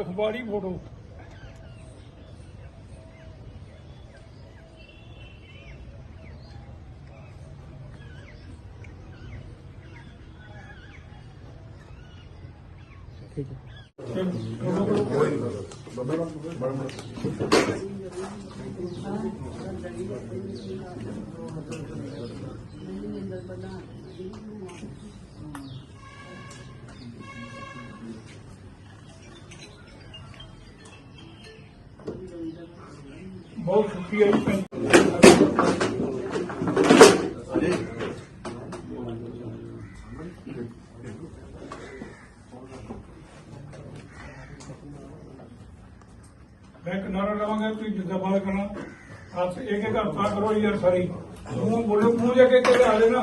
ਅਖਬਾਰੀ photo. ਬਹੁਤ ਸ਼ੁਕਰੀਆ ਜੀ ਭੈਣ। ਮੈਂ ਕਿਨਾਰਾ ਲਵਾਂਗਾ, ਤੁਸੀਂ ਜਿੰਦਾਬਾਦ ਕਰਨਾ। ਹੱਥ ਇੱਕ ਇੱਕ ਹੱਥਾਂ ਕਰੋ ਯਾਰ ਸਾਰੀ। ਮੂੰਹ ਬੋਲੋ, ਮੂੰਹ ਜੇ ਕੇ ਕਿਹੜੇ ਹਾਲੇ ਨਾ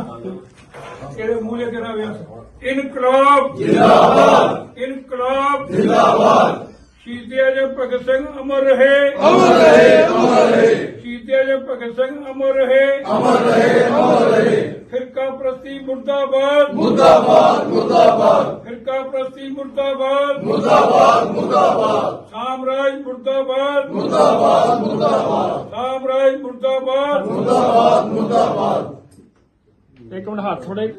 ਕਿਹੜੇ ਮੂੰਹ ਜੇ ਕੇ ਨਾ ਵਿਆਸ ਇਨਕਲਾਬ! ਜਿੰਦਾਬਾਦ ਇਨਕਲਾਬ ਜਿੰਦਾਬਾਦ ਸ਼ਹੀਦ ਆਜਮ ਭਗਤ ਸਿੰਘ ਅਮਰ ਰਹੇ। ਅਮਰ ਰਹੇ ਅਮਰ ਰਹੇ। ਸ਼ਹੀਦ ਆਜਮ ਭਗਤ ਸਿੰਘ ਅਮਰ ਰਹੇ। ਅਮਰ ਰਹੇ ਅਮਰ ਰਹੇ। ਫਿਰਕਾ ਪ੍ਰਸਤੀ ਮੁਰਦਾਬਾਦ। ਮੁਰਦਾਬਾਦ ਮੁਰਦਾਬਾਦ। ਫਿਰਕਾ ਪ੍ਰਸਤੀ ਮੁਰਦਾਬਾਦ। ਮੁਰਦਾਬਾਦ ਮੁਰਦਾਬਾਦ। ਸਾਮਰਾਜ ਮੁਰਦਾਬਾਦ। ਮੁਰਦਾਬਾਦ ਮੁਰਦਾਬਾਦ। ਸਾਮਰਾਜ ਮੁਰਦਾਬਾਦ। ਮੁਰਦਾਬਾਦ ਮੁਰਦਾਬਾਦ। ਇੱਕ ਮਿੰਟ ਹੱਥ ਥੋੜੇ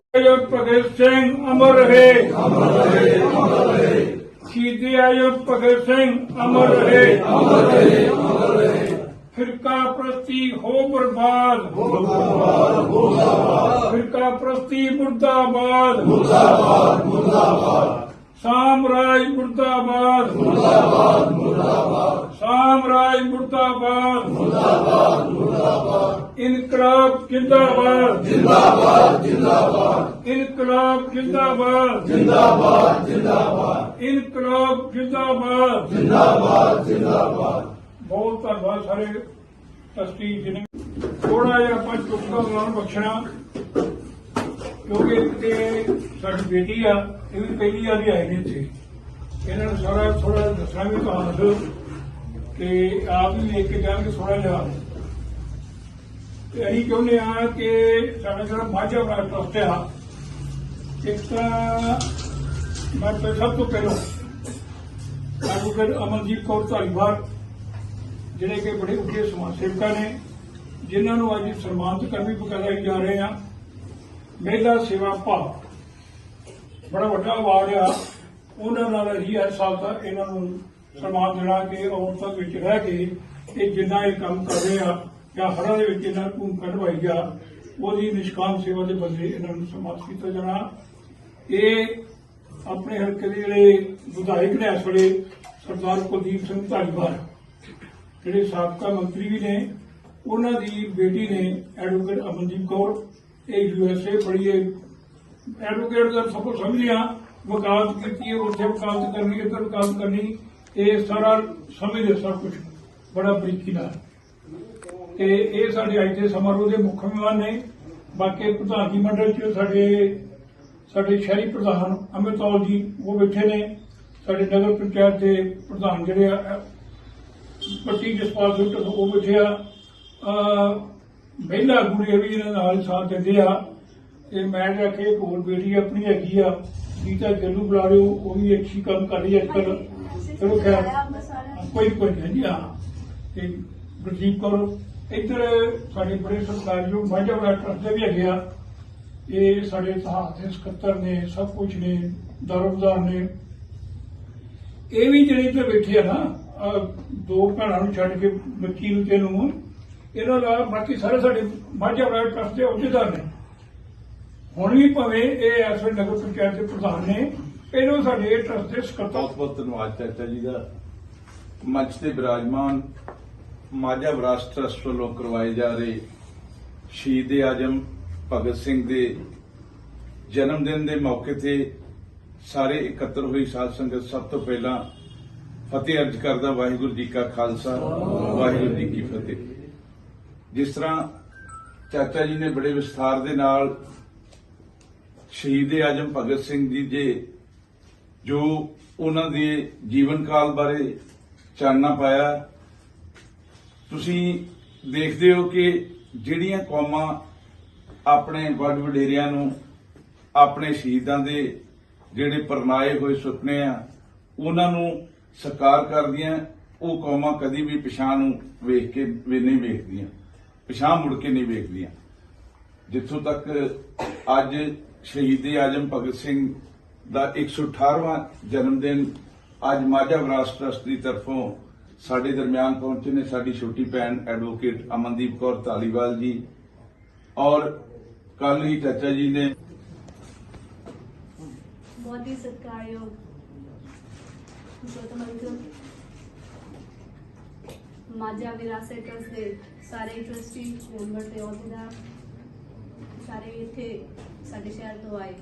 ਭਗਤ ਸਿੰਘ ਅਮਰ ਰਹੇ। ਅਮਰ ਰਹੇ ਅਮਰ ਰਹੇ। ਸ਼ਹੀਦੀ ਆਜਮ ਭਗਤ ਸਿੰਘ, ਅਮਰ ਰਹੇ। ਅਮਰ ਰਹੇ ਅਮਰ ਰਹੇ ਫਿਰਕਾ ਪ੍ਰਸਤੀ ਹੋ ਬਰਬਾਦ। ਮੁਰਦਾਬਾਦ ਮੁਰਦਾਬਾਦ ਫਿਰਕਾ ਪ੍ਰਸਤੀ ਮੁਰਦਾਬਾਦ। ਮੁਰਦਾਬਾਦ ਮੁਰਦਾਬਾਦ ਸਾਮਰਾਜ ਮੁਰਦਾਬਾਦ। ਮੁਰਦਾਬਾਦ ਮੁਰਦਾਬਾਦ ਸਾਮਰਾਜ ਮੁਰਦਾਬਾਦ ਮੁਰਦਾਬਾਦ ਮੁਰਦਾਬਾਦ। ਇਨਕਲਾਬ ਜਿੰਦਾਬਾਦ। ਜਿੰਦਾਬਾਦ ਜਿੰਦਾਬਾਦ। ਇਨਕਲਾਬ ਜਿੰਦਾਬਾਦ। ਜਿੰਦਾਬਾਦ ਜਿੰਦਾਬਾਦ। ਇਨਕਲਾਬ ਜਿੰਦਾਬਾਦ। ਜਿੰਦਾਬਾਦ ਜਿੰਦਾਬਾਦ। ਬਹੁਤ ਧੰਨਵਾਦ ਸਾਰੇ ਟਰਸਟੀ ਜੀ ਨੇ ਥੋੜਾ ਜਿਹਾ ਆਪਾਂ ਚੁੱਕਾ ਉਹਨਾਂ ਨੂੰ ਬਖਸ਼ਣਾ। ਕਿਉਂਕਿ ਤੇ ਸਾਡੀ ਬੇਟੀ ਆ ਇਹ ਵੀ ਪਹਿਲੀ ਵਾਰੀ ਆਏ ਨੇ ਇੱਥੇ। ਇਹਨਾਂ ਨੂੰ ਸਾਰਾ ਥੋੜਾ ਦੱਸਣਾ ਵੀ ਤੁਹਾਨੂੰ ਕਿ ਆਪ ਵੀ ਵੇਖ ਕੇ ਜਾਣਗੇ ਥੋੜਾ ਜਿਹਾ ਤੇ ਅਸੀਂ ਚਾਹੁੰਦੇ ਆ ਕਿ ਸਾਡਾ ਜਿਹੜਾ ਮਾਝਾ ਬੜਾ ਟਰਸਟ ਆ, ਇੱਕ ਤਾਂ ਮੈਂ ਸਭ ਤੋਂ ਪਹਿਲਾਂ ਐਡਵੋਕੇਟ ਅਮਨਜੀਤ ਕੌਰ ਧਾਲੀਵਾਲ, ਜਿਹੜੇ ਕਿ ਬੜੇ ਉੱਘੇ ਸਮਾਜ ਸੇਵਕਾਂ ਨੇ, ਜਿਨ੍ਹਾਂ ਨੂੰ ਅੱਜ ਸਨਮਾਨਿਤ ਕਰਨੀ ਬਕਾਇਦਾ ਜਾ ਰਹੇ ਆ ਮਹਿਲਾ ਸੇਵਾ ਭਾਵ, ਬੜਾ ਵੱਡਾ ਅਵਾਰਡ ਆ। ਉਹਨਾਂ ਨਾਲ ਹੀ ਹਰ ਸਾਲ ਦਾ ਇਹਨਾਂ ਨੂੰ ਸਨਮਾਨ ਦੇਣਾ ਕਿ ਔਰਤਾਂ ਵਿੱਚ ਰਹਿ ਕੇ ਇਹ ਜਿੰਨਾ ਇਹ ਕੰਮ ਕਰ ਰਹੇ ਆ ਜਾਂ ਹਰਾਂ ਦੇ ਵਿੱਚ ਇਹਨਾਂ ਨੂੰ ਭੂਮਿਕਾ ਨਿਭਾਈ ਆ, ਉਹਦੀ ਨਿਸ਼ਕਾਮ ਸੇਵਾ ਦੇ ਬਦਲੇ ਇਹਨਾਂ ਨੂੰ ਸਮਾਪਤ ਕੀਤਾ ਜਾਣਾ। ਇਹ ਆਪਣੇ ਹਲਕੇ ਦੇ ਜਿਹੜੇ ਵਿਧਾਇਕ ਨੇ ਇਸ ਵੇਲੇ, ਸਰਦਾਰ ਕੁਲਦੀਪ ਸਿੰਘ ਧਾਲੀਵਾਲ, ਜਿਹੜੇ ਸਾਬਕਾ ਮੰਤਰੀ ਵੀ ਨੇ, ਉਹਨਾਂ ਦੀ ਬੇਟੀ ਨੇ ਐਡਵੋਕੇਟ ਅਮਨਦੀਪ ਕੌਰ, ਇਹ ਯੂਐਸਏ ਪੜ੍ਹੀ ਹੈ ਐਡਵੋਕੇਟ ਦਾ ਸਭ ਕੁਝ ਸਮਝ ਲਿਆ, ਵਕਾਲਤ ਕੀਤੀ ਹੈ ਉੱਥੇ ਵਕਾਲਤ ਕਰਨੀ, ਇੱਧਰ ਵਕਾਲਤ ਕਰਨੀ, ਇਹ ਸਾਰਾ ਸਮਝਦੇ ਸਭ ਕੁਝ ਬੜਾ ਬਰੀਕੀ ਨਾਲ। ਤੇ ਇਹ ਸਾਡੇ ਅੱਜ ਦੇ ਸਮਾਰੋਹ ਦੇ ਮੁੱਖ ਮਹਿਮਾਨ ਨੇ। ਬਾਕੀ ਪ੍ਰਧਾਨਗੀ ਮੰਡਲ ਚ ਸਾਡੇ ਸਾਡੇ ਸ਼ਹਿਰੀ ਪ੍ਰਧਾਨ ਅਮਿਤੌਲ ਜੀ ਉਹ ਬੈਠੇ ਨੇ। ਸਾਡੇ ਨਗਰ ਪੰਚਾਇਤ ਦੇ ਪ੍ਰਧਾਨ ਜਿਹੜੇ ਆ ਪੱਟੀ ਜਸਪਾਲ ਸਿੰਘ ਉਹ ਬੈਠੇ ਆ। ਅਹ ਮਹਿਲਾ ਗੁਰੇ ਵੀ ਇਹਨਾਂ ਨਾਲ ਸਾਥ ਦਿੰਦੇ ਆ। ਤੇ ਮੈਂ ਜਾ ਕੇ ਇੱਕ ਹੋਰ ਬੇਟੀ ਆਪਣੀ ਹੈਗੀ ਆ ਸੀਤਾ ਜੱਲੂ ਬੁਲਾ ਲਿਓ ਉਹ ਵੀ ਅੱਛੀ ਕੰਮ ਕਰ ਰਹੀ ਹੈ ਅੱਜਕੱਲ ਚਲੋ ਖੈਰ, ਕੋਈ ਕੋਈ ਨਹੀਂ ਜੀ ਤੇ ਗੁਰਜੀਤ ਕੌਰ ਇੱਧਰ ਸਾਡੇ ਬੜੇ ਸਰਕਾਰਯੋਗ ਮਾਝਾ ਵਾਲਾ ਟਰਸਟ ਦੇ ਵੀ ਹੈਗੇ ਆ। ਇਹ ਸਾਡੇ ਇਤਿਹਾਸ ਦੇ ਸਕੱਤਰ ਨੇ, ਸਭ ਕੁਝ ਨੇ ਦਰਬਦਾਰ ਨੇ। ਇਹ ਵੀ ਜਿਹੜੇ ਇੱਥੇ ਬੈਠੇ ਆ ਨਾ ਦੋ ਭੈਣਾਂ ਨੂੰ ਛੱਡ ਕੇ ਬੱਚੀ ਨੂੰ ਤੇ ਨੂੰ, ਇਹਨਾਂ ਦਾ ਬਾਕੀ ਸਾਰੇ ਸਾਡੇ ਮਾਝਾ ਵਾਲਾ ਟਰਸਟ ਦੇ ਅਹੁਦੇਦਾਰ ਨੇ। ਹੁਣ ਵੀ ਭਾਵੇਂ ਇਹ ਇਸ ਨਗਰ ਪੰਚਾਇਤ ਦੇ ਪ੍ਰਧਾਨ ਨੇ, ਇਹਨੂੰ ਸਾਡੇ ਟਰਸਟ ਦੇ ਸਕੱਤਰ ਬਹੁਤ ਬਹੁਤ ਧੰਨਵਾਦ ਚਾਚਾ ਜੀ ਦਾ। ਮੰਚ ਤੇ ਬਿਰਾਜਮਾਨ ਮਾਝਾ ਵਿਰਾਸਤ ਟਰਸਟ ਵੱਲੋਂ ਕਰਵਾਏ ਜਾ ਰਹੇ ਸ਼ਹੀਦ ਆਜਮ ਭਗਤ ਸਿੰਘ ਦੇ ਜਨਮ ਦਿਨ ਦੇ ਮੌਕੇ ਤੇ ਸਾਰੇ ਇਕੱਤਰ ਹੋਈ ਸਾਧ ਸੰਗਤ ਸਭ ਤੋਂ ਪਹਿਲਾਂ ਫਤਿਹ ਅਰਜ ਕਰਦਾ ਵਾਹਿਗੁਰੂ ਜੀ ਕਾ ਖਾਲਸਾ, ਵਾਹਿਗੁਰੂ ਜੀ ਕੀ ਫਤਿਹ। ਜਿਸ ਤਰ੍ਹਾਂ ਚਾਚਾ ਜੀ ਨੇ ਬੜੇ ਵਿਸਥਾਰ ਦੇ ਨਾਲ ਸ਼ਹੀਦ ਆਜਮ ਭਗਤ ਸਿੰਘ ਜੀ ਦੇ ਜੋ ਉਹਨਾਂ ਦੇ ਜੀਵਨ ਕਾਲ ਬਾਰੇ ਚਾਨਣਾ ਪਾਇਆ ਤੁਸੀਂ ਦੇਖਦੇ ਹੋ ਕਿ ਜਿਹੜੀਆਂ ਕੌਮਾਂ ਆਪਣੇ ਵੱਡ ਵਡੇਰਿਆਂ ਨੂੰ ਆਪਣੇ ਸ਼ਹੀਦਾਂ ਦੇ ਜਿਹੜੇ ਪਰਨਾਏ ਹੋਏ ਸੁਪਨੇ ਆ, ਉਹਨਾਂ ਨੂੰ ਸਤਿਕਾਰ ਕਰਦੀਆਂ, ਉਹ ਕੌਮਾਂ ਕਦੀ ਵੀ ਪਿਛਾਂ ਨੂੰ ਵੇਖ ਕੇ ਵੀ ਨਹੀਂ ਵੇਖਦੀਆਂ ਪਿਛਾਂ ਮੁੜ ਕੇ ਨਹੀਂ ਵੇਖਦੀਆਂ। ਜਿੱਥੋਂ ਤੱਕ ਅੱਜ ਸ਼ਹੀਦ ਆਜਮ ਭਗਤ ਸਿੰਘ ਦਾ 118ਵਾਂ ਜਨਮ ਦਿਨ ਅੱਜ ਮਾਝਾ ਵਿਰਾਸਤ ਟਰਸਟ ਦੀ ਤਰਫੋਂ ਸਾਡੇ ਦਰਮਿਆਨ ਪਹੁੰਚੇ ਨੇ ਸਾਡੀ ਛੋਟੀ ਭੈਣ ਐਡਵੋਕੇਟ ਅਮਨਦੀਪ ਕੌਰ ਧਾਲੀਵਾਲ ਜੀ ਔਰ ਕੱਲ ਹੀ ਚਾਚਾ ਜੀ ਨੇ ਬਹੁਤ ਹੀ ਸਤਿਕਾਰਯੋਗ ਗੌਤਮ ਅੰਕਲ ਮਾਝਾ ਵਿਰਾਸਤ ਟਰਸਟ ਦੇ ਸਾਰੇ ਟਰਸਟੀ ਮੈਂਬਰ ਤੇ ਅਹੁਦੇਦਾਰ ਸਾਰੇ ਇੱਥੇ ਸਾਡੇ ਸ਼ਹਿਰ ਤੋਂ ਆਏ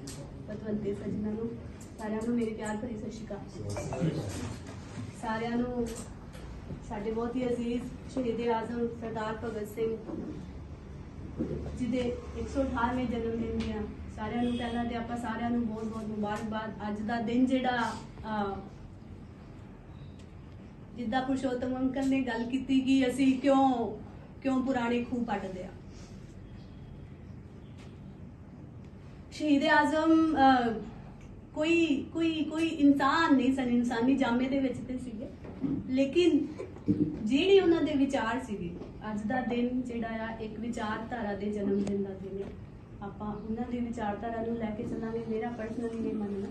ਪਤਵੰਤੇ ਸੱਜਣਾਂ ਨੂੰ ਸਾਰਿਆਂ ਨੂੰ ਮੇਰੀ ਪਿਆਰ ਭਰੀ ਸਤਿ ਸ਼੍ਰੀ ਅਕਾਲ। ਸਾਰਿਆਂ ਨੂੰ ਸਾਡੇ ਬਹੁਤ ਹੀ ਅਜ਼ੀਜ਼ ਸ਼ਹੀਦ ਆਜ਼ਮ ਸਰਦਾਰ ਭਗਤ ਸਿੰਘ ਜਿਹਦੇ 118ਵੇਂ ਜਨਮ ਦਿਨ ਦੀਆਂ ਸਾਰਿਆਂ ਨੂੰ ਪਹਿਲਾਂ ਤੇ ਆਪਾਂ ਸਾਰਿਆਂ ਨੂੰ ਬਹੁਤ ਬਹੁਤ ਮੁਬਾਰਕਬਾਦ। ਅੱਜ ਦਾ ਦਿਨ ਜਿਹੜਾ ਅਹ, ਜਿੱਦਾਂ ਪੁਰਸ਼ੋਤਮ ਅੰਕਲ ਨੇ ਗੱਲ ਕੀਤੀ ਕਿ ਅਸੀਂ ਕਿਉਂ ਕਿਉਂ ਪੁਰਾਣੇ ਖੂਹ ਪੱਟਦੇ ਆ। ਸ਼ਹੀਦ ਆਜ਼ਮ ਕੋਈ ਕੋਈ ਕੋਈ ਇਨਸਾਨ ਨਹੀਂ ਸਨ, ਇਨਸਾਨੀ ਜਾਮੇ ਦੇ ਵਿੱਚ ਤੇ ਸੀਗੇ। ਲੇਕਿਨ ਜਿਹੜੇ ਉਹਨਾਂ ਦੇ ਵਿਚਾਰ ਸੀਗੇ, ਅੱਜ ਦਾ ਦਿਨ ਜਿਹੜਾ ਆ, ਇੱਕ ਵਿਚਾਰਧਾਰਾ ਦੇ ਜਨਮ ਦਿਨ ਦਾ ਦਿਨ ਹੈ ਆਪਾਂ ਉਹਨਾਂ ਦੀ ਵਿਚਾਰਧਾਰਾ ਨੂੰ ਲੈ ਕੇ ਚੱਲਾਂਗੇ, ਮੇਰਾ ਪਰਸਨਲੀ ਇਹ ਮੰਨਣਾ।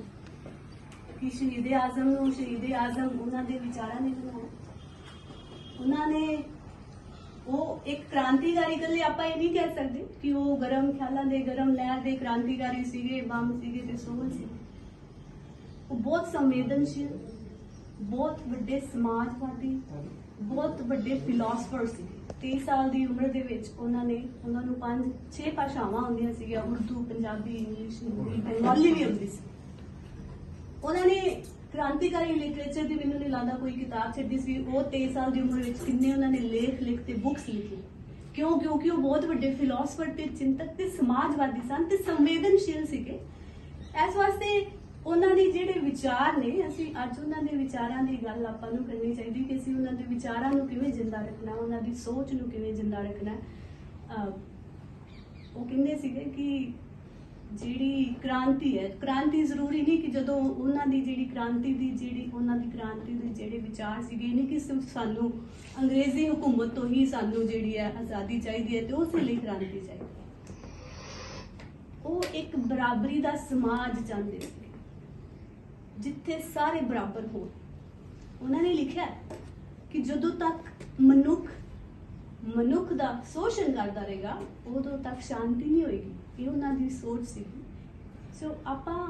ਕਿ ਸ਼ਹੀਦ ਆਜ਼ਮ ਨੂੰ, ਸ਼ਹੀਦ ਆਜ਼ਮ, ਉਹਨਾਂ ਦੇ ਵਿਚਾਰਾਂ ਨੇ ਬਣਾਇਆ। ਉਹਨਾਂ ਨੇ ਉਹ ਇੱਕ ਕ੍ਰਾਂਤੀਕਾਰੀ ਇਕੱਲੇ ਆਪਾਂ ਇਹ ਨਹੀਂ ਕਹਿ ਸਕਦੇ ਕਿ ਉਹ ਗਰਮ ਖਿਆਲਾਂ ਦੇ, ਗਰਮ ਲਹਿਰ ਦੇ ਕ੍ਰਾਂਤੀਕਾਰੀ ਸੀਗੇ ਬੰਮ ਸੀਗੇ ਤੇ ਸੋਲ ਸੀ ਉਹ ਬਹੁਤ ਸੰਵੇਦਨਸ਼ੀਲ, ਬਹੁਤ ਵੱਡੇ ਸਮਾਜਵਾਦੀ, ਬਹੁਤ ਵੱਡੇ ਫਿਲਾਸਫਰ ਸੀ। 30 ਸਾਲ ਦੀ ਉਮਰ ਦੇ ਵਿੱਚ ਉਹਨਾਂ ਨੇ, ਉਹਨਾਂ ਨੂੰ ਪੰਜ, ਛੇ ਭਾਸ਼ਾਵਾਂ ਆਉਂਦੀਆਂ ਸੀਗੀਆਂ, ਉਰਦੂ, ਪੰਜਾਬੀ, ਇੰਗਲਿਸ਼, ਹਿੰਦੀ, ਬੰਗਾਲੀ ਵੀ ਆਉਂਦੀ ਸੀ। ਉਹਨਾਂ ਨੇ ਕ੍ਰਾਂਤੀਕਾਰੀ ਲਿਟਰੇਚਰ ਦੀ ਮੈਨੂੰ ਨਹੀਂ ਲੱਗਦਾ ਕੋਈ ਕਿਤਾਬ ਛੱਡੀ ਸੀ। ਉਹ 23 ਸਾਲ ਦੀ ਉਮਰ ਵਿੱਚ ਕਿੰਨੇ ਉਹਨਾਂ ਨੇ ਲੇਖ ਲਿਖ ਤੇ ਬੁੱਕਸ ਲਿਖੀ। ਕਿਉਂ? ਕਿਉਂਕਿ ਉਹ ਬਹੁਤ ਵੱਡੇ ਫਿਲਾਸਫਰ ਤੇ ਚਿੰਤਕ ਤੇ ਸਮਾਜਵਾਦੀ ਸਨ ਤੇ ਸੰਵੇਦਨਸ਼ੀਲ ਸੀਗੇ। ਇਸ ਵਾਸਤੇ ਉਹਨਾਂ ਦੇ ਜਿਹੜੇ ਵਿਚਾਰ ਨੇ, ਅਸੀਂ ਅੱਜ ਉਹਨਾਂ ਦੇ ਵਿਚਾਰਾਂ ਦੀ ਗੱਲ ਆਪਾਂ ਨੂੰ ਕਰਨੀ ਚਾਹੀਦੀ ਕਿ ਅਸੀਂ ਉਹਨਾਂ ਦੇ ਵਿਚਾਰਾਂ ਨੂੰ ਕਿਵੇਂ ਜਿੰਦਾ ਰੱਖਣਾ, ਉਹਨਾਂ ਦੀ ਸੋਚ ਨੂੰ ਕਿਵੇਂ ਜਿੰਦਾ ਰੱਖਣਾ। ਉਹ ਕਹਿੰਦੇ ਸੀਗੇ ਕਿ ਜਿਹੜੀ ਕ੍ਰਾਂਤੀ ਹੈ, ਕ੍ਰਾਂਤੀ ਜ਼ਰੂਰੀ ਨਹੀਂ ਕਿ ਜਦੋਂ ਉਹਨਾਂ ਦੀ ਜਿਹੜੀ ਕ੍ਰਾਂਤੀ ਦੀ ਜਿਹੜੀ, ਉਹਨਾਂ ਦੀ ਕ੍ਰਾਂਤੀ ਦੇ ਜਿਹੜੇ ਵਿਚਾਰ ਸੀਗੇ ਨਹੀਂ ਕਿ ਸਿਰਫ ਸਾਨੂੰ ਅੰਗਰੇਜ਼ੀ ਹਕੂਮਤ ਤੋਂ ਹੀ ਸਾਨੂੰ ਜਿਹੜੀ ਹੈ ਆਜ਼ਾਦੀ ਚਾਹੀਦੀ ਹੈ ਤੇ ਉਸ ਲਈ ਕ੍ਰਾਂਤੀ ਚਾਹੀਦੀ ਹੈ। ਉਹ ਇੱਕ ਬਰਾਬਰੀ ਦਾ ਸਮਾਜ ਚਾਹੁੰਦੇ ਸੀ ਜਿੱਥੇ ਸਾਰੇ ਬਰਾਬਰ ਹੋਣ। ਉਹਨਾਂ ਨੇ ਲਿਖਿਆ ਕਿ ਜਦੋਂ ਤੱਕ ਮਨੁੱਖ ਮਨੁੱਖ ਦਾ ਸ਼ੋਸ਼ਣ ਕਰਦਾ ਰਹੇਗਾ, ਉਦੋਂ ਤੱਕ ਸ਼ਾਂਤੀ ਨਹੀਂ ਹੋਏਗੀ। ਇਹ ਉਹਨਾਂ ਦੀ ਸੋਚ ਸੀ ਸੋ ਆਪਾਂ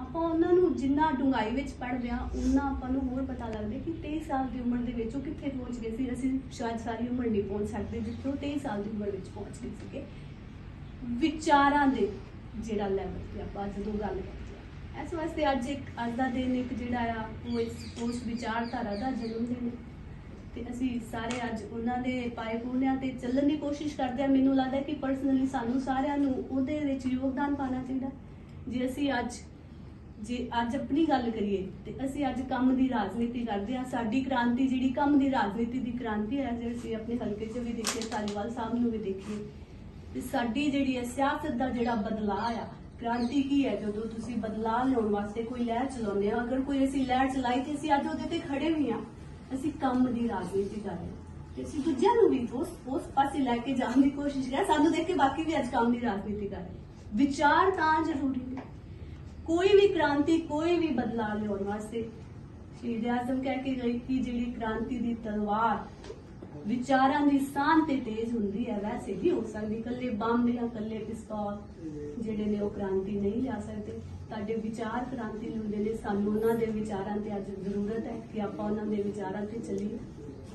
ਆਪਾਂ ਉਹਨਾਂ ਨੂੰ ਜਿੰਨਾ ਡੂੰਘਾਈ ਵਿੱਚ ਪੜ੍ਹਦੇ ਆ ਉਹਨਾਂ ਆਪਾਂ ਨੂੰ ਹੋਰ ਪਤਾ ਲੱਗਦਾ ਕਿ 23 ਸਾਲ ਦੀ ਉਮਰ ਦੇ ਵਿੱਚ ਉਹ ਕਿੱਥੇ ਪਹੁੰਚ ਗਏ ਸੀ। ਅਸੀਂ ਸ਼ਾਇਦ ਸਾਰੀ ਉਮਰ ਨਹੀਂ ਪਹੁੰਚ ਸਕਦੇ ਜਿੱਥੇ ਉਹ 23 ਸਾਲ ਦੀ ਉਮਰ ਵਿੱਚ ਪਹੁੰਚ ਗਏ ਸੀਗੇ। ਵਿਚਾਰਾਂ ਦੇ ਜਿਹੜਾ ਲੈਵਲ ਤੇ ਆਪਾਂ ਜਦੋਂ ਗੱਲ ਕਰਦੇ ਇਸ ਵਾਸਤੇ ਅੱਜ ਇੱਕ, ਅੱਜ ਦਾ ਦਿਨ ਇੱਕ ਜਿਹੜਾ ਆ, ਉਹ ਇਸ, ਉਸ ਵਿਚਾਰਧਾਰਾ ਦਾ ਜਨਮ ਦਿਨ ਹੈ। ਤੇ ਅਸੀਂ ਸਾਰੇ ਅੱਜ ਉਹਨਾਂ ਦੇ ਪਾਏ ਪੂਰਨਿਆਂ ਤੇ ਚੱਲਣ ਦੀ ਕੋਸ਼ਿਸ਼ ਕਰਦੇ ਆ ਮੈਨੂੰ ਲੱਗਦਾ ਕਿ ਪਰਸਨਲੀ ਸਾਨੂੰ ਸਾਰਿਆਂ ਨੂੰ ਉਹਦੇ ਵਿੱਚ ਯੋਗਦਾਨ ਪਾਣਾ ਚਾਹੀਦਾ। ਜੇ ਅਸੀਂ ਅੱਜ, ਜੇ ਅੱਜ ਆਪਣੀ ਗੱਲ ਕਰੀਏ, ਤੇ ਅਸੀਂ ਅੱਜ ਕੰਮ ਦੀ ਰਾਜਨੀਤੀ ਕਰਦੇ ਆ ਸਾਡੀ ਕ੍ਰਾਂਤੀ ਜਿਹੜੀ ਕੰਮ ਦੀ ਰਾਜਨੀਤੀ ਦੀ ਕ੍ਰਾਂਤੀ ਹੈ, ਜੇ ਅਸੀਂ ਆਪਣੇ ਹਲਕੇ 'ਚ ਵੀ ਦੇਖੀਏ, ਧਾਲੀਵਾਲ ਸਾਹਿਬ ਨੂੰ ਵੀ ਦੇਖੀਏ, ਤੇ ਸਾਡੀ ਜਿਹੜੀ ਹੈ ਸਿਆਸਤ ਦਾ ਜਿਹੜਾ ਬਦਲਾਅ ਆ ਕ੍ਰਾਂਤੀ ਕੀ ਹੈ ਜਦੋਂ ਤੁਸੀਂ ਬਦਲਾਅ ਲਿਆਉਣ ਵਾਸਤੇ ਕੋਈ ਲਹਿਰ ਚਲਾਉਂਦੇ ਆ ਅਗਰ ਕੋਈ ਅਸੀਂ ਲਹਿਰ ਚਲਾਈ ਤੇ ਅਸੀਂ ਅੱਜ ਉਹਦੇ ਤੇ ਖੜੇ ਵੀ ਆ ਅਸੀਂ ਕੰਮ ਦੀ ਰਾਜਨੀਤੀ ਕਰ ਰਹੇ ਤੇ ਅਸੀਂ ਦੂਜਿਆਂ ਨੂੰ ਵੀ ਉਸ ਉਸ ਪਾਸੇ ਲੈ ਕੇ ਜਾਣ ਦੀ ਕੋਸ਼ਿਸ਼ ਕਰ। ਸਾਨੂੰ ਦੇਖ ਕੇ ਬਾਕੀ ਵੀ ਅੱਜ ਕੰਮ ਦੀ ਰਾਜਨੀਤੀ ਕਰ ਰਹੇ ਵਿਚਾਰ ਤਾਂ ਜ਼ਰੂਰੀ ਨੇ। ਕੋਈ ਵੀ ਕ੍ਰਾਂਤੀ, ਕੋਈ ਵੀ ਬਦਲਾਅ ਲਿਆਉਣ ਵਾਸਤੇ ਸ਼ਹੀਦ ਆਜ਼ਮ ਕਹਿ ਕੇ ਗਏ ਕਿ ਜਿਹੜੀ ਕ੍ਰਾਂਤੀ ਦੀ ਤਲਵਾਰ ਵਿਚਾਰਾਂ ਦੀ ਸਾਂਝ ਤੇ ਤੇਜ਼ ਹੁੰਦੀ ਹੈ, ਵੈਸੇ ਵੀ ਹੋ ਸਕਦੀ ਕੱਲੇ ਬੰਬ ਜਾਂ ਕੱਲੇ ਪਿਸਤੌਲ ਜਿਹੜੇ ਨੇ ਉਹ ਕ੍ਰਾਂਤੀ ਨਹੀਂ ਲਿਆ ਸਕਦੇ। ਤੁਹਾਡੇ ਵਿਚਾਰ ਕ੍ਰਾਂਤੀ ਲਿਆਉਂਦੇ ਨੇ, ਸਾਨੂੰ ਉਹਨਾਂ ਦੇ ਵਿਚਾਰਾਂ ਤੇ ਅੱਜ ਜ਼ਰੂਰਤ ਹੈ ਕਿ ਆਪਾਂ ਉਹਨਾਂ ਦੇ ਵਿਚਾਰਾਂ ਤੇ ਚੱਲੀਏ।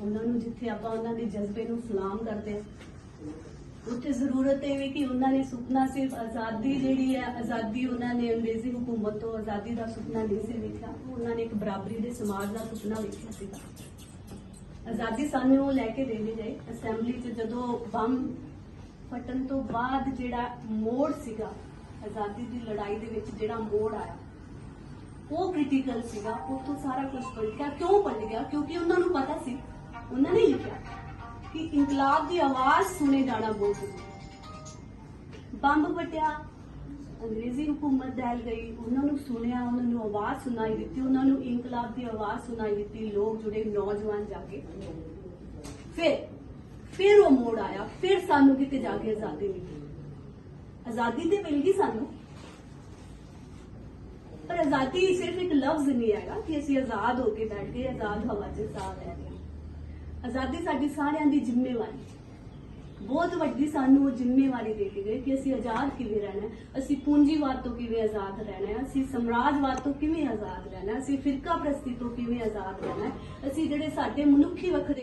ਉਹਨਾਂ ਨੂੰ ਜਿੱਥੇ ਆਪਾਂ ਉਹਨਾਂ ਦੇ ਜਜ਼ਬੇ ਨੂੰ ਸਲਾਮ ਕਰਦੇ ਹਾਂ। ਉੱਥੇ ਜ਼ਰੂਰਤ ਇਹ ਵੀ ਕਿ ਉਹਨਾਂ ਨੇ ਸੁਪਨਾ ਸਿਰਫ ਆਜ਼ਾਦੀ ਜਿਹੜੀ ਹੈ, ਆਜ਼ਾਦੀ ਉਹਨਾਂ ਨੇ ਅੰਗਰੇਜ਼ੀ ਹਕੂਮਤ ਤੋਂ ਆਜ਼ਾਦੀ ਦਾ ਸੁਪਨਾ ਨਹੀਂ ਸੀ ਵੇਖਿਆ। ਉਹਨਾਂ ਨੇ ਇੱਕ ਬਰਾਬਰੀ ਦੇ ਸਮਾਜ ਦਾ ਸੁਪਨਾ ਵੇਖਿਆ ਸੀਗਾ। ਆਜ਼ਾਦੀ ਸਾਨੂੰ ਲੈ ਕੇ ਦੇਣੀ ਜਾਏ। ਅਸੈਂਬਲੀ 'ਚ ਜਦੋਂ ਬੰਮ ਫਟਣ ਤੋਂ ਬਾਅਦ ਜਿਹੜਾ ਮੋੜ ਸੀਗਾ, ਆਜ਼ਾਦੀ ਦੀ ਲੜਾਈ ਦੇ ਵਿੱਚ ਜਿਹੜਾ ਮੋੜ ਆਇਆ, ਉਹ ਕ੍ਰਿਟੀਕਲ ਸੀਗਾ, ਉੱਥੋਂ ਸਾਰਾ ਕੁਝ ਪਲਟ ਗਿਆ। ਕਿਉਂ ਪਲਟ ਗਿਆ? ਕਿਉਂਕਿ ਉਹਨਾਂ ਨੂੰ ਪਤਾ ਸੀ, ਉਹਨਾਂ ਨੇ ਲਿਖਿਆ ਕਿ ਇਨਕਲਾਬ ਦੀ ਆਵਾਜ਼ ਸੁਣੇ ਜਾਣਾ ਬਹੁਤ ਜ਼ਰੂਰੀ ਬੰਬ ਫਟਿਆ ਅੰਗਰੇਜ਼ੀ ਹਕੂਮਤ ਦਹਿਲ ਗਈ, ਉਹਨਾਂ ਨੂੰ ਸੁਣਿਆ, ਉਹਨਾਂ ਨੂੰ ਆਵਾਜ਼ ਸੁਣਾਈ ਦਿੱਤੀ, ਉਹਨਾਂ ਨੂੰ ਇਨਕਲਾਬ ਦੀ ਆਵਾਜ਼ ਸੁਣਾਈ ਦਿੱਤੀ, ਲੋਕ ਜੁੜੇ ਨੌਜਵਾਨ ਜਾਗੇ ਫਿਰ ਫਿਰ ਉਹ ਮੋੜ ਆਇਆ, ਫਿਰ ਸਾਨੂੰ ਕਿਤੇ ਜਾ ਕੇ ਆਜ਼ਾਦੀ ਮਿਲੀ। ਆਜ਼ਾਦੀ ਤੇ ਮਿਲ ਗਈ ਸਾਨੂੰ। ਪਰ ਆਜ਼ਾਦੀ ਸਿਰਫ ਇੱਕ ਲਫ਼ਜ਼ ਨਹੀਂ ਹੈਗਾ ਕਿ ਅਸੀਂ ਆਜ਼ਾਦ ਹੋ ਕੇ ਬੈਠ ਗਏ, ਆਜ਼ਾਦ ਹਵਾ 'ਚ ਸਾਹ ਲੈ ਰਹੇ ਆਜ਼ਾਦੀ ਸਾਡੀ ਸਾਰਿਆਂ ਦੀ ਜ਼ਿੰਮੇਵਾਰੀ। ਬਹੁਤ ਵੱਡੀ ਸਾਨੂੰ ਉਹ ਜ਼ਿੰਮੇਵਾਰੀ ਦੇ ਕੇ ਗਏ ਕਿ ਅਸੀਂ ਆਜ਼ਾਦ ਕਿਵੇਂ ਰਹਿਣਾ ਅਸੀਂ ਪੂੰਜੀਵਾਦ ਤੋਂ ਕਿਵੇਂ ਆਜ਼ਾਦ ਰਹਿਣਾ ਅਸੀਂ ਸਮਰਾਜਵਾਦ ਤੋਂ ਕਿਵੇਂ ਆਜ਼ਾਦ ਰਹਿਣਾ ਅਸੀਂ ਫਿਰਕਾ ਪ੍ਰਸਤੀ ਤੋਂ ਕਿਵੇਂ ਆਜ਼ਾਦ ਰਹਿਣਾ ਅਸੀਂ ਜਿਹੜੇ ਸਾਡੇ ਮਨੁੱਖੀ ਵੱਖਰੇ